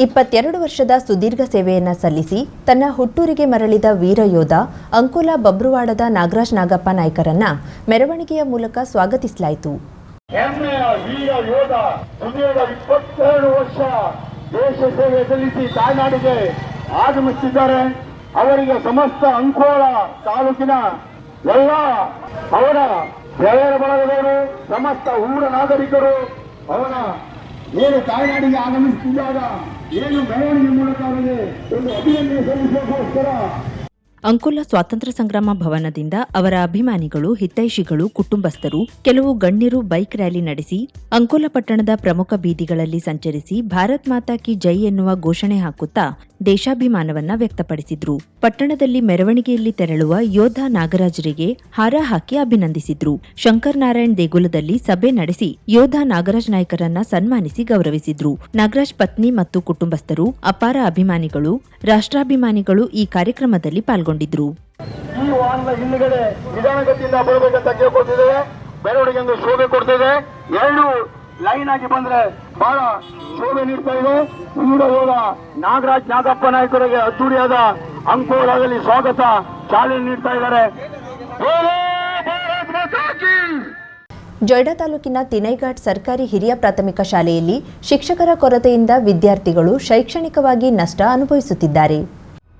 ಇಪ್ಪತ್ತೆರಡು ವರ್ಷದ ಸುದೀರ್ಘ ಸೇವೆಯನ್ನ ಸಲ್ಲಿಸಿ ತನ್ನ ಹುಟ್ಟೂರಿಗೆ ಮರಳಿದ ವೀರ ಯೋಧ ಅಂಕೋಲಾ ಬಬ್ರುವಾಡದ ನಾಗರಾಜ್ ನಾಗಪ್ಪ ನಾಯ್ಕರನ್ನ ಮೆರವಣಿಗೆಯ ಮೂಲಕ ಸ್ವಾಗತಿಸಲಾಯಿತು. ಆಗಮಿಸಿದ್ದಾರೆ ದೇಶ ಸೇವೆ ಸಲ್ಲಿಸಿ ತಾಯ್ನಾಡಿಗೆ ಆಗಮಿಸುತ್ತಿದ್ದಾರೆ ಅವರಿಗೆ ಸಮಸ್ತ ಅಂಕೋಲ ತಾಲೂಕಿನ ಎಲ್ಲ ಅವರ ಗೆಳೆಯರ ಬಳಗದವರು, ಸಮಸ್ತ ಊರ ನಾಗರಿಕರು ಅವರ ಏನು ತಾಯ್ನಾಡಿಗೆ ಆಗಮಿಸುತ್ತಿದ್ದಾಗ ಏನು ಮೆರವಣಿಗೆ ಮೂಲಕ ಅವರಿಗೆ ಒಂದು ಅಭಿನಂದನೆ ಸಲ್ಲಿಸೋಕೋಸ್ಕರ ಅಂಕೋಲಾ ಸ್ವಾತಂತ್ರ್ಯ ಸಂಗ್ರಾಮ ಭವನದಿಂದ ಅವರ ಅಭಿಮಾನಿಗಳು, ಹಿತೈಷಿಗಳು, ಕುಟುಂಬಸ್ಥರು, ಕೆಲವು ಗಣ್ಯರು ಬೈಕ್ ರ್ಯಾಲಿ ನಡೆಸಿ, ಅಂಕೋಲ ಪಟ್ಟಣದ ಪ್ರಮುಖ ಬೀದಿಗಳಲ್ಲಿ ಸಂಚರಿಸಿ ಭಾರತ್ ಮಾತಾ ಕಿ ಜೈ ಎನ್ನುವ ಘೋಷಣೆ ಹಾಕುತ್ತಾ ದೇಶಾಭಿಮಾನವನ್ನ ವ್ಯಕ್ತಪಡಿಸಿದ್ರು. ಪಟ್ಟಣದಲ್ಲಿ ಮೆರವಣಿಗೆಯಲ್ಲಿ ತೆರಳುವ ಯೋಧ ನಾಗರಾಜರಿಗೆ ಹಾರ ಹಾಕಿ ಅಭಿನಂದಿಸಿದ್ರು. ಶಂಕರ್ ನಾರಾಯಣ್ ದೇಗುಲದಲ್ಲಿ ಸಭೆ ನಡೆಸಿ ಯೋಧ ನಾಗರಾಜ್ ನಾಯ್ಕರನ್ನ ಸನ್ಮಾನಿಸಿ ಗೌರವಿಸಿದ್ರು. ನಾಗರಾಜ್ ಪತ್ನಿ ಮತ್ತು ಕುಟುಂಬಸ್ಥರು ಅಪಾರ ಅಭಿಮಾನಿಗಳು, ರಾಷ್ಟ್ರಾಭಿಮಾನಿಗಳು ಈ ಕಾರ್ಯಕ್ರಮದಲ್ಲಿ ಪಾಲ್ಗೊಂಡಿದ್ರು ಈ ವಾಹನದ ಹಿಂದ್ಗಡೆ ನಿಧಾನಗತಿಯಿಂದ ಬರಬೇಕಂತ ಕೇಳ್ಕೊಳ್ತಿದ್ದೇವೆ ಮೆರವಣಿಗೆ ಒಂದು ಶೋಭೆ ಕೊಡ್ತಿದೆ. ಎರಡು ಲೈನ್ ಆಗಿ ಬಂದ್ರೆ ಬಹಳ ಶೋಭೆ ನೀಡ್ತಾ ಇದೆ. ವೀರ ಹೋದ ನಾಗರಾಜ್ ನಾಗಪ್ಪ ನಾಯಕರಿಗೆ ಅದ್ದೂರಿಯಾದ ಅಂಕೋಲಾದಲ್ಲಿ ಸ್ವಾಗತ ಚಾಲನೆ ನೀಡ್ತಾ ಇದ್ದಾರೆ! ಜೊಯ್ಡಾ ತಾಲೂಕಿನ ತಿನೈಘಾಟ್ ಸರ್ಕಾರಿ ಹಿರಿಯ ಪ್ರಾಥಮಿಕ ಶಾಲೆಯಲ್ಲಿ ಶಿಕ್ಷಕರ ಕೊರತೆಯಿಂದ ವಿದ್ಯಾರ್ಥಿಗಳು ಶೈಕ್ಷಣಿಕವಾಗಿ ನಷ್ಟ ಅನುಭವಿಸುತ್ತಿದ್ದಾರೆ.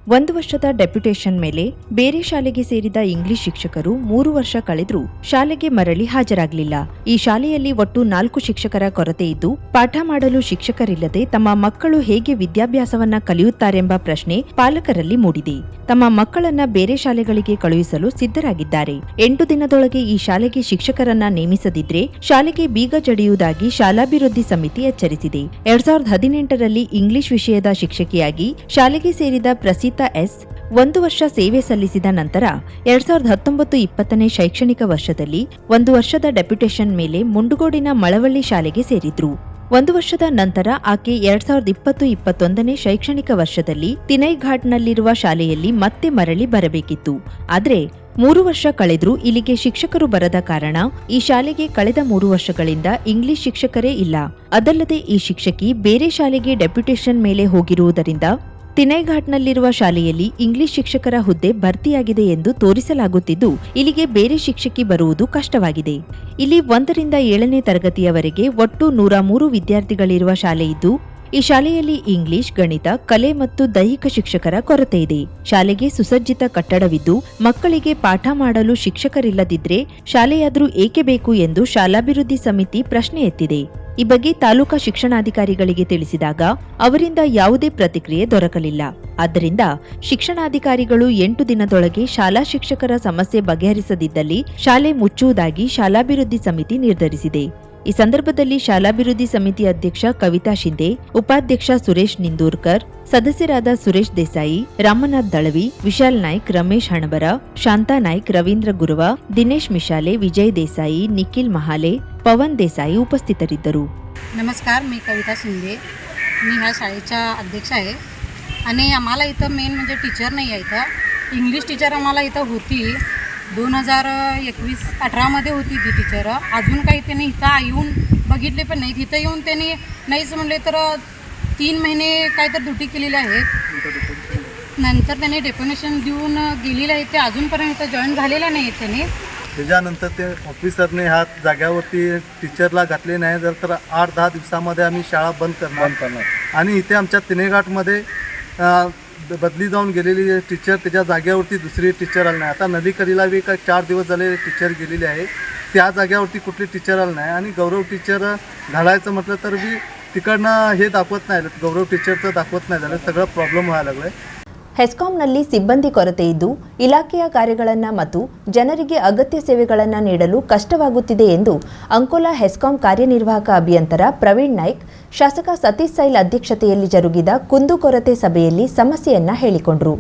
ಒಂದು ವರ್ಷದ ಡೆಪ್ಯುಟೇಷನ್ ಮೇಲೆ ಬೇರೆ ಶಾಲೆಗೆ ಸೇರಿದ ಇಂಗ್ಲಿಷ್ ಶಿಕ್ಷಕರು ಮೂರು ವರ್ಷ ಕಳೆದರೂ ಶಾಲೆಗೆ ಮರಳಿ ಹಾಜರಾಗಲಿಲ್ಲ. ಈ ಶಾಲೆಯಲ್ಲಿ ಒಟ್ಟು ನಾಲ್ಕು ಶಿಕ್ಷಕರ ಕೊರತೆ ಇದ್ದು, ಪಾಠ ಮಾಡಲು ಶಿಕ್ಷಕರಿಲ್ಲದೆ ತಮ್ಮ ಮಕ್ಕಳು ಹೇಗೆ ವಿದ್ಯಾಭ್ಯಾಸವನ್ನ ಕಲಿಯುತ್ತಾರೆಂಬ ಪ್ರಶ್ನೆ ಪಾಲಕರಲ್ಲಿ ಮೂಡಿದೆ. ತಮ್ಮ ಮಕ್ಕಳನ್ನ ಬೇರೆ ಶಾಲೆಗಳಿಗೆ ಕಳುಹಿಸಲು ಸಿದ್ಧರಾಗಿದ್ದಾರೆ. ಎಂಟು ದಿನದೊಳಗೆ ಈ ಶಾಲೆಗೆ ಶಿಕ್ಷಕರನ್ನ ನೇಮಿಸದಿದ್ರೆ ಶಾಲೆಗೆ ಬೀಗ ಜಡಿಯುವುದಾಗಿ ಶಾಲಾಭಿವೃದ್ಧಿ ಸಮಿತಿ ಎಚ್ಚರಿಸಿದೆ. ಎರಡ್ ಸಾವಿರದ ಹದಿನೆಂಟರಲ್ಲಿ ಇಂಗ್ಲಿಷ್ ವಿಷಯದ ಶಿಕ್ಷಕಿಯಾಗಿ ಶಾಲೆಗೆ ಸೇರಿದ ಪ್ರಸೀತಾ ಎಸ್ ಒಂದು ವರ್ಷ ಸೇವೆ ಸಲ್ಲಿಸಿದ ನಂತರ ಎರಡ್ ಸಾವಿರದ ಹತ್ತೊಂಬತ್ತು ಇಪ್ಪತ್ತನೇ ಶೈಕ್ಷಣಿಕ ವರ್ಷದಲ್ಲಿ ಒಂದು ವರ್ಷದ ಡೆಪ್ಯುಟೇಷನ್ ಮೇಲೆ ಮುಂಡುಗೋಡಿನ ಮಳವಳ್ಳಿ ಶಾಲೆಗೆ ಸೇರಿದ್ರು. ಒಂದು ವರ್ಷದ ನಂತರ ಆಕೆ ಎರಡ್ ಸಾವಿರದ ಇಪ್ಪತ್ತು ಇಪ್ಪತ್ತೊಂದನೇ ಶೈಕ್ಷಣಿಕ ವರ್ಷದಲ್ಲಿ ತಿನೈಘಾಟ್ನಲ್ಲಿರುವ ಶಾಲೆಯಲ್ಲಿ ಮತ್ತೆ ಮರಳಿ ಬರಬೇಕಿತ್ತು. ಆದರೆ ಮೂರು ವರ್ಷ ಕಳೆದ್ರೂ ಇಲ್ಲಿಗೆ ಶಿಕ್ಷಕರು ಬರದ ಕಾರಣ ಈ ಶಾಲೆಗೆ ಕಳೆದ ಮೂರು ವರ್ಷಗಳಿಂದ ಇಂಗ್ಲಿಷ್ ಶಿಕ್ಷಕರೇ ಇಲ್ಲ. ಅದಲ್ಲದೆ ಈ ಶಿಕ್ಷಕಿ ಬೇರೆ ಶಾಲೆಗೆ ಡೆಪ್ಯುಟೇಷನ್ ಮೇಲೆ ಹೋಗಿರುವುದರಿಂದ ತಿನೈಘಾಟ್ನಲ್ಲಿರುವ ಶಾಲೆಯಲ್ಲಿ ಇಂಗ್ಲಿಷ್ ಶಿಕ್ಷಕರ ಹುದ್ದೆ ಭರ್ತಿಯಾಗಿದೆ ಎಂದು ತೋರಿಸಲಾಗುತ್ತಿದ್ದು, ಇಲ್ಲಿಗೆ ಬೇರೆ ಶಿಕ್ಷಕಿ ಬರುವುದು ಕಷ್ಟವಾಗಿದೆ. ಇಲ್ಲಿ ಒಂದರಿಂದ ಏಳನೇ ತರಗತಿಯವರೆಗೆ ಒಟ್ಟು ನೂರ ಮೂರು ವಿದ್ಯಾರ್ಥಿಗಳಿರುವ ಶಾಲೆಯಿದ್ದು ಈ ಶಾಲೆಯಲ್ಲಿ ಇಂಗ್ಲಿಷ್, ಗಣಿತ, ಕಲೆ ಮತ್ತು ದೈಹಿಕ ಶಿಕ್ಷಕರ ಕೊರತೆ ಇದೆ. ಶಾಲೆಗೆ ಸುಸಜ್ಜಿತ ಕಟ್ಟಡವಿದ್ದು, ಮಕ್ಕಳಿಗೆ ಪಾಠ ಮಾಡಲು ಶಿಕ್ಷಕರಿಲ್ಲದಿದ್ರೆ ಶಾಲೆಯಾದರೂ ಏಕೆ ಬೇಕು ಎಂದು ಶಾಲಾಭಿವೃದ್ಧಿ ಸಮಿತಿ ಪ್ರಶ್ನೆ ಎತ್ತಿದೆ. ಈ ಬಗ್ಗೆ ತಾಲೂಕಾ ಶಿಕ್ಷಣಾಧಿಕಾರಿಗಳಿಗೆ ತಿಳಿಸಿದಾಗ ಅವರಿಂದ ಯಾವುದೇ ಪ್ರತಿಕ್ರಿಯೆ ದೊರಕಲಿಲ್ಲ. ಆದ್ದರಿಂದ ಶಿಕ್ಷಣಾಧಿಕಾರಿಗಳು ಎಂಟು ದಿನದೊಳಗೆ ಶಾಲಾ ಶಿಕ್ಷಕರ ಸಮಸ್ಯೆ ಬಗೆಹರಿಸದಿದ್ದಲ್ಲಿ ಶಾಲೆ ಮುಚ್ಚುವುದಾಗಿ ಶಾಲಾಭಿವೃದ್ಧಿ ಸಮಿತಿ ನಿರ್ಧರಿಸಿದೆ. ಈ ಸಂದರ್ಭದಲ್ಲಿ ಶಾಲಾಭಿವೃದ್ಧಿ ಸಮಿತಿ ಅಧ್ಯಕ್ಷ ಕವಿತಾ ಶಿಂದೆ ಉಪಾಧ್ಯಕ್ಷ ಸುರೇಶ್ ನಿಂದೂರ್ಕರ್, ಸದಸ್ಯರಾದ ಸುರೇಶ್ ದೇಸಾಯಿ, ರಾಮನಾಥ್ ದಳವಿ, ವಿಶಾಲ್ ನಾಯ್ಕ್, ರಮೇಶ್ ಹಣಬರ, ಶಾಂತಾ ನಾಯ್ಕ್, ರವೀಂದ್ರ ಗುರುವ, ದಿನೇಶ್ ಮಿಶಾಲೆ, ವಿಜಯ್ ದೇಸಾಯಿ, ನಿಖಿಲ್ ಮಹಾಲೆ पवन देसाई उपस्थितरिद्ದರು नमस्कार मी कविता शिंदे. मी ह्या शाळेच्या अध्यक्ष आहे. आणि आम्हाला इथं मेन म्हणजे टीचर नाही आहे इथं. इंग्लिश टीचर आम्हाला इथं होती. दोन हजार एकवीस अठरामध्ये होती ती टीचर अजून काही त्यांनी इथं येऊन बघितले पण नाहीत. इथं येऊन त्यांनी नाहीच म्हणले तर तीन महिने काय तर ड्युटी केलेली आहेत नंतर त्यांनी डेकोनेशन देऊन गेलेले आहेत ते अजूनपर्यंत जॉईन झालेलं नाही आहेत त्यांनी. त्याच्यानंतर ते ऑफिसरने ह्या जाग्यावरती टीचरला घातले नाही जर तर आठ दहा दिवसामध्ये आम्ही शाळा बंद करणार. बंद करणार. आणि इथे आमच्या तिनेघाटमध्ये बदली जाऊन गेलेली टीचर त्याच्या जागेवरती दुसरी टीचर आली नाही. आता नदीकरीला बी काय चार दिवस झाले टीचर गेलेली आहे. त्या जाग्यावरती कुठली टीचर आली नाही. आणि गौरव टीचर घालायचं म्हटलं तर बी तिकडनं हे दाखवत नाही गौरव टीचरचं दाखवत नाही झालं. सगळं प्रॉब्लेम व्हायला लागलं आहे ಹೆಸ್ಕಾಂನಲ್ಲಿ ಸಿಬ್ಬಂದಿ ಕೊರತೆ ಇದ್ದು, ಇಲಾಖೆಯ ಕಾರ್ಯಗಳನ್ನು ಮತ್ತು ಜನರಿಗೆ ಅಗತ್ಯ ಸೇವೆಗಳನ್ನು ನೀಡಲು ಕಷ್ಟವಾಗುತ್ತಿದೆ ಎಂದು ಅಂಕೋಲಾ ಹೆಸ್ಕಾಂ ಕಾರ್ಯನಿರ್ವಾಹಕ ಅಭಿಯಂತರ ಪ್ರವೀಣ್ ನಾಯ್ಕ್, ಶಾಸಕ ಸತೀಶ್ ಸೈಲ್ ಅಧ್ಯಕ್ಷತೆಯಲ್ಲಿ ಜರುಗಿದ ಕುಂದುಕೊರತೆ ಸಭೆಯಲ್ಲಿ ಸಮಸ್ಯೆಯನ್ನ ಹೇಳಿಕೊಂಡರು.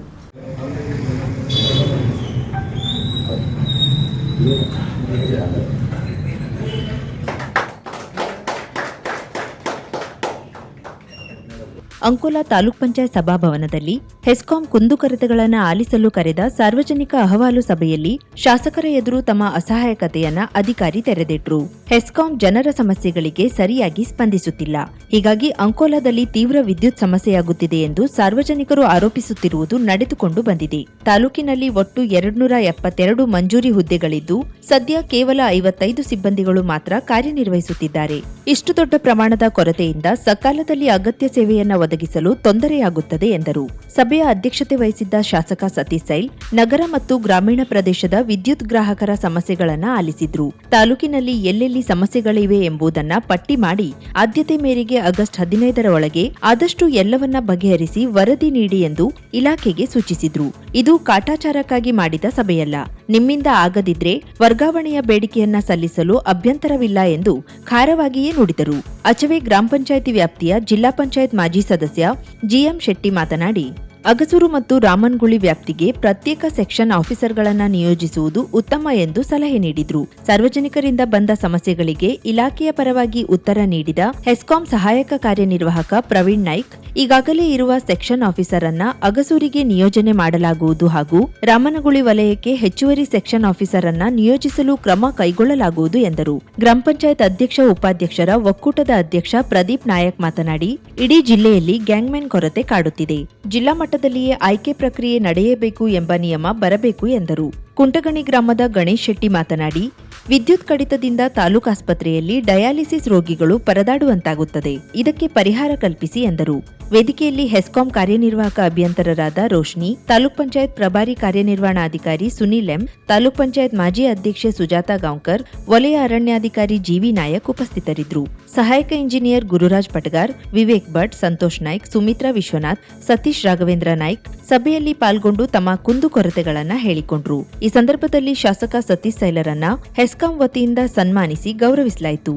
ಅಂಕೋಲಾ ತಾಲೂಕ್ ಪಂಚಾಯತ್ ಸಭಾಭವನದಲ್ಲಿ ಹೆಸ್ಕಾಂ ಕುಂದುಕೊರತೆಗಳನ್ನು ಆಲಿಸಲು ಕರೆದ ಸಾರ್ವಜನಿಕ ಅಹವಾಲು ಸಭೆಯಲ್ಲಿ ಶಾಸಕರ ಎದುರು ತಮ್ಮ ಅಸಹಾಯಕತೆಯನ್ನ ಅಧಿಕಾರಿ ತೆರೆದಿಟ್ರು. ಹೆಸ್ಕಾಂ ಜನರ ಸಮಸ್ಯೆಗಳಿಗೆ ಸರಿಯಾಗಿ ಸ್ಪಂದಿಸುತ್ತಿಲ್ಲ. ಹೀಗಾಗಿ ಅಂಕೋಲಾದಲ್ಲಿ ತೀವ್ರ ವಿದ್ಯುತ್ ಸಮಸ್ಯೆಯಾಗುತ್ತಿದೆ ಎಂದು ಸಾರ್ವಜನಿಕರು ಆರೋಪಿಸುತ್ತಿರುವುದು ನಡೆದುಕೊಂಡು ಬಂದಿದೆ. ತಾಲೂಕಿನಲ್ಲಿ ಒಟ್ಟು ಎರಡ್ನೂರ ಎಪ್ಪತ್ತೆರಡು ಮಂಜೂರಿ ಹುದ್ದೆಗಳಿದ್ದು, ಸದ್ಯ ಕೇವಲ ಐವತ್ತೈದು ಸಿಬ್ಬಂದಿಗಳು ಮಾತ್ರ ಕಾರ್ಯನಿರ್ವಹಿಸುತ್ತಿದ್ದಾರೆ. ಇಷ್ಟು ದೊಡ್ಡ ಪ್ರಮಾಣದ ಕೊರತೆಯಿಂದ ಸಕಾಲದಲ್ಲಿ ಅಗತ್ಯ ಸೇವೆಯನ್ನ ಒದಗಿಸಲು ತೊಂದರೆಯಾಗುತ್ತದೆ ಎಂದರು. ಸಭೆಯ ಅಧ್ಯಕ್ಷತೆ ವಹಿಸಿದ್ದ ಶಾಸಕ ಸತೀಶ್ ಸೈಲ್ ನಗರ ಮತ್ತು ಗ್ರಾಮೀಣ ಪ್ರದೇಶದ ವಿದ್ಯುತ್ ಗ್ರಾಹಕರ ಸಮಸ್ಯೆಗಳನ್ನು ಆಲಿಸಿದ್ರು. ತಾಲೂಕಿನಲ್ಲಿ ಎಲ್ಲೆಲ್ಲಿ ಸಮಸ್ಯೆಗಳಿವೆ ಎಂಬುದನ್ನ ಪಟ್ಟಿ ಮಾಡಿ ಆದ್ಯತೆ ಮೇರೆಗೆ ಆಗಸ್ಟ್ ಹದಿನೈದರ ಒಳಗೆ ಆದಷ್ಟು ಎಲ್ಲವನ್ನ ಬಗೆಹರಿಸಿ ವರದಿ ನೀಡಿ ಎಂದು ಇಲಾಖೆಗೆ ಸೂಚಿಸಿದ್ರು. ಇದು ಕಾಟಾಚಾರಕ್ಕಾಗಿ ಮಾಡಿದ ಸಭೆಯಲ್ಲ. ನಿಮ್ಮಿಂದ ಆಗದಿದ್ರೆ ವರ್ಗಾವಣೆಯ ಬೇಡಿಕೆಯನ್ನ ಸಲ್ಲಿಸಲು ಅಭ್ಯಂತರವಿಲ್ಲ ಎಂದು ಖಾರವಾಗಿಯೇ ನುಡಿದರು. ಅಚವೆ ಗ್ರಾಮ ಪಂಚಾಯಿತಿ ವ್ಯಾಪ್ತಿಯ ಜಿಲ್ಲಾ ಪಂಚಾಯತ್ ಮಾಜಿ ಸದಸ್ಯ ಜಿಎಂ ಶೆಟ್ಟಿ ಮಾತನಾಡಿ ಅಗಸೂರು ಮತ್ತು ರಾಮನ್ಗುಳಿ ವ್ಯಾಪ್ತಿಗೆ ಪ್ರತ್ಯೇಕ ಸೆಕ್ಷನ್ ಆಫೀಸರ್ಗಳನ್ನು ನಿಯೋಜಿಸುವುದು ಉತ್ತಮ ಎಂದು ಸಲಹೆ ನೀಡಿದ್ರು. ಸಾರ್ವಜನಿಕರಿಂದ ಬಂದ ಸಮಸ್ಯೆಗಳಿಗೆ ಇಲಾಖೆಯ ಪರವಾಗಿ ಉತ್ತರ ನೀಡಿದ ಹೆಸ್ಕಾಂ ಸಹಾಯಕ ಕಾರ್ಯನಿರ್ವಾಹಕ ಪ್ರವೀಣ್ ನಾಯ್ಕ್, ಈಗಾಗಲೇ ಇರುವ ಸೆಕ್ಷನ್ ಆಫೀಸರ್ ಅನ್ನ ಅಗಸೂರಿಗೆ ನಿಯೋಜನೆ ಮಾಡಲಾಗುವುದು ಹಾಗೂ ರಾಮನಗುಳಿ ವಲಯಕ್ಕೆ ಹೆಚ್ಚುವರಿ ಸೆಕ್ಷನ್ ಆಫೀಸರ್ ಅನ್ನ ನಿಯೋಜಿಸಲು ಕ್ರಮ ಕೈಗೊಳ್ಳಲಾಗುವುದು ಎಂದರು. ಗ್ರಾಮ ಪಂಚಾಯತ್ ಅಧ್ಯಕ್ಷ, ಉಪಾಧ್ಯಕ್ಷರ ಒಕ್ಕೂಟದ ಅಧ್ಯಕ್ಷ ಪ್ರದೀಪ್ ನಾಯಕ್ ಮಾತನಾಡಿ, ಇಡೀ ಜಿಲ್ಲೆಯಲ್ಲಿ ಗ್ಯಾಂಗ್ಮೆನ್ ಕೊರತೆ ಕಾಡುತ್ತಿದೆ. ಜಿಲ್ಲಾ ಮಟ್ಟದಲ್ಲಿಯೇ ಆಯ್ಕೆ ಪ್ರಕ್ರಿಯೆ ನಡೆಯಬೇಕು ಎಂಬ ನಿಯಮ ಬರಬೇಕು ಎಂದರು. ಕುಂಟಗಣಿ ಗ್ರಾಮದ ಗಣೇಶ್ ಶೆಟ್ಟಿ ಮಾತನಾಡಿ, ವಿದ್ಯುತ್ ಕಡಿತದಿಂದ ತಾಲೂಕು ಆಸ್ಪತ್ರೆಯಲ್ಲಿ ಡಯಾಲಿಸಿಸ್ ರೋಗಿಗಳು ಪರದಾಡುವಂತಾಗುತ್ತದೆ. ಇದಕ್ಕೆ ಪರಿಹಾರ ಕಲ್ಪಿಸಿ ಎಂದರು. ವೇದಿಕೆಯಲ್ಲಿ ಹೆಸ್ಕಾಂ ಕಾರ್ಯನಿರ್ವಾಹಕ ಅಭಿಯಂತರರಾದ ರೋಶ್ನಿ, ತಾಲೂಕ್ ಪಂಚಾಯತ್ ಪ್ರಭಾರಿ ಕಾರ್ಯನಿರ್ವಹಣಾಧಿಕಾರಿ ಸುನೀಲ್ ಎಂ, ತಾಲೂಕ್ ಪಂಚಾಯತ್ ಮಾಜಿ ಅಧ್ಯಕ್ಷೆ ಸುಜಾತಾ ಗಾಂವ್ಕರ್, ವಲಯ ಅರಣ್ಯಾಧಿಕಾರಿ ಜಿವಿ ನಾಯಕ್ ಉಪಸ್ಥಿತರಿದ್ದರು. ಸಹಾಯಕ ಇಂಜಿನಿಯರ್ ಗುರುರಾಜ್ ಪಟಗಾರ್, ವಿವೇಕ್ ಭಟ್, ಸಂತೋಷ್ ನಾಯ್ಕ್, ಸುಮಿತ್ರಾ ವಿಶ್ವನಾಥ್, ಸತೀಶ್ ರಾಘವೇಂದ್ರ ನಾಯ್ಕ್ ಸಭೆಯಲ್ಲಿ ಪಾಲ್ಗೊಂಡು ತಮ್ಮ ಕುಂದುಕೊರತೆಗಳನ್ನ ಹೇಳಿಕೊಂಡ್ರು. ಈ ಸಂದರ್ಭದಲ್ಲಿ ಶಾಸಕ ಸತೀಶ್ ಸೈಲರನ್ನ ಹೆಸ್ಕಾಂ ವತಿಯಿಂದ ಸನ್ಮಾನಿಸಿ ಗೌರವಿಸಲಾಯಿತು.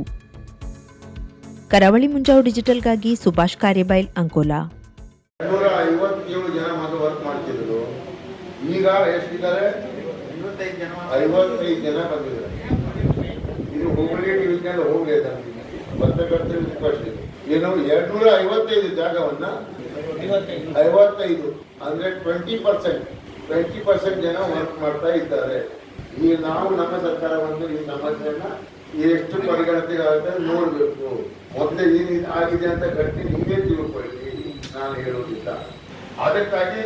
ಕರಾವಳಿ ಮುಂಜಾವು ಡಿಜಿಟಲ್ಗಾಗಿ ಸುಭಾಷ್ ಕಾರ್ಯಬೈಲ್, ಅಂಕೋಲಾ. ಈಗ ಎಷ್ಟಿದ್ದಾರೆ ಐವತ್ತೈದು ಜನ ಬಂದಿದ್ದಾರೆ. ಇದು ಹುಬ್ಬಳ್ಳಿ ಡಿವಿಷನ್ ಏನು ಎರಡ್ನೂರ ಐವತ್ತೈದು ಜಾಗವನ್ನ ಐವತ್ತೈದು. ಅಂದ್ರೆ ಟ್ವೆಂಟಿ ಪರ್ಸೆಂಟ್ ಟ್ವೆಂಟಿ ಪರ್ಸೆಂಟ್ ಜನ ವರ್ಕ್ ಮಾಡ್ತಾ ಇದ್ದಾರೆ. ಈ ನಾವು ನಮ್ಮ ಸರ್ಕಾರ ಬಂದು ಈ ಸಮಸ್ಯೆಯನ್ನ ಎಷ್ಟು ಪರಿಗಣನೆಗೆ ಆಗುತ್ತೆ ನೋಡ್ಬೇಕು. ಮೊದಲೇ ಏನು ಆಗಿದೆ ಅಂತ ಗಟ್ಟಿ ನೀವೇ ತಿಳ್ಕೊಳ್ಳಿ. ನಾನು ಹೇಳೋದಿಲ್ಲ ಅದಕ್ಕಾಗಿ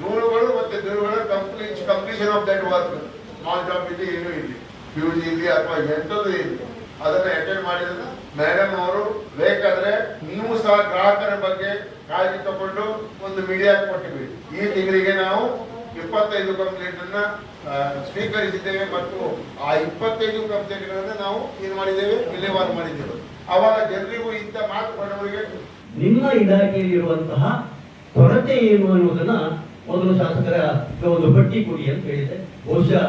ದೂರುಗಳು ಮತ್ತೆ ದೂರುಗಳ complete completion of that work small job ಇಲ್ಲಿ ಏನು ಇಲ್ಲಿ. ಜಿ ಇಲ್ಲಿ ಅಥವಾ ಎಂಥದ್ದು ಇಲ್ಲಿ. ಅದನ್ನ ಅಟೆಂಡ್ ಮಾಡಿದ್ರೆ ಮೇಡಮ್ ಅವರು. ಬೇಕಾದ್ರೆ ನೀವು ಸಹ ಗ್ರಾಹಕರ ಬಗ್ಗೆ ಕಾಳಜಿ ತಗೊಂಡು ಒಂದು ಮೀಡಿಯಾ ಕೊಟ್ಟಿವಿ ಈ ತಿಂಗಳಿಗೆ ನಾವು ಇಪ್ಪತ್ತೈದು ಕಂಪ್ಲೇಂಟ್ ಅನ್ನ ಆ, ಸ್ವೀಕರಿಸಿದ್ದೇವೆ ಮತ್ತು ಆ ಇಪ್ಪತ್ತೈದು ಕಂಪ್ಲೇಂಟ್ಗಳನ್ನ ನಾವು ಏನ್ ಮಾಡಿದ್ದೇವೆ ವಿಲೇವಾರು ಮಾಡಿದ್ದೇವೆ. ಅವಾಗ ಜನರಿಗೂ ಇಂಥ ಮಾತು ಬಡವರಿಗೆ ನಿಮ್ಮ ಇಲಾಖೆಯಲ್ಲಿ ಇರುವಂತಹ ಕೊರತೆ ಏನು ಅನ್ನೋದನ್ನ ಮೊದಲು ಶಾಸಕರ ಒಂದು ಪಟ್ಟಿ ಕೊಡಿ ಅಂತ ಹೇಳಿದೆ ಬಹುಶಃ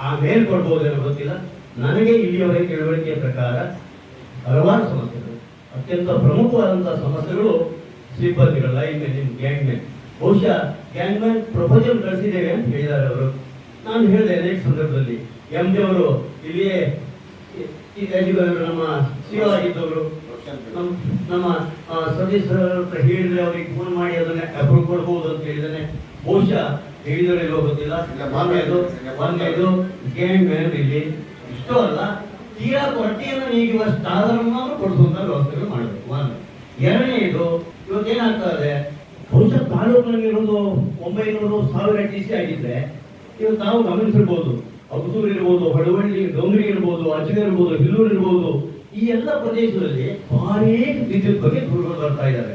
ಆಮೇಲೆ ಕೊಡ್ಬೋದೇನೋ ಗೊತ್ತಿಲ್ಲ. ನನಗೆ ಇಲ್ಲಿಯವರೆಗೆ ತಿಳುವಳಿಕೆಯ ಪ್ರಕಾರ ಹಲವಾರು ಸಮಸ್ಯೆಗಳು ಅತ್ಯಂತ ಪ್ರಮುಖವಾದಂತಹ ಸಮಸ್ಯೆಗಳು ಸಿಬ್ಬಂದಿಗಳ ಮ್ಯಾನ್ ಗ್ಯಾಂಗ್ ಮ್ಯಾನ್ ಬಹುಶಃ ಗ್ಯಾಂಗ್ ಮ್ಯಾನ್ ಪ್ರಪೋಸಲ್ ಕಳಿಸಿದ್ದೇವೆ ಅಂತ ಹೇಳಿದ್ದಾರೆ ಅವರು. ನಾನು ಹೇಳಿದೆ ಅನೇಕ ಸಂದರ್ಭದಲ್ಲಿ. ಎಂ ಜಿ ಅವರು ಇಲ್ಲಿಯೇ ನಮ್ಮ ಸಿಒ ಆಗಿದ್ದವರು ನಮ್ಮ ನಮ್ಮ ಸದಸ್ಯರ ಹತ್ರ ಹೇಳಿದ್ರೆ ಅವ್ರಿಗೆ ಫೋನ್ ಮಾಡಿ ಅದನ್ನ ಅಪ್ರೂವ್ ಕೊಡ್ಬೋದು ಅಂತ ಹೇಳಿದಾನೆ ಬಹುಶಃ ಹೇಳಿದರೆ ಇಲ್ಲೋ ಗೊತ್ತಿಲ್ಲ ಒಂದನೇದು ಒಂದನೇದು ಗ್ಯಾಂಗ್ ಮ್ಯಾನ್ ಇಲ್ಲಿ. ಇಷ್ಟೋ ಅಲ್ಲ ತೀರಾ ಕೊರತೆಯನ್ನು ನೀಗುವಷ್ಟು ಆಧಾರವನ್ನು ಕೊಡಿಸುವಂತ ವ್ಯವಸ್ಥೆಗಳು ಮಾಡಬೇಕು ಒಂದು. ಎರಡನೇದು ಇವತ್ತೇನಾಗ್ತಾ ಇದೆ? ಬಹುಶಃ ತಾಲೂಕಿನಲ್ಲಿರೋದು ಒಂಬೈನೂರು ಸಾವಿರ ಟಿ ಸಿ ಆಗಿದ್ರೆ ಇವತ್ತು ನಾವು ಗಮನಿಸಿರ್ಬೋದು ಅಗಸೂರು ಇರ್ಬೋದು ಹೊಡವಳ್ಳಿ ಡೊಂಗರಿ ಇರ್ಬೋದು ಅಜ್ಮೀರ್ ಇರ್ಬೋದು, ಹಿಲ್ಲೂರು ಇರ್ಬೋದು, ಈ ಎಲ್ಲ ಪ್ರದೇಶದಲ್ಲಿ ಭಾರಿ ವಿದ್ಯುತ್ ಬಗ್ಗೆ ದೂರುಗಳು ಬರ್ತಾ ಇದ್ದಾರೆ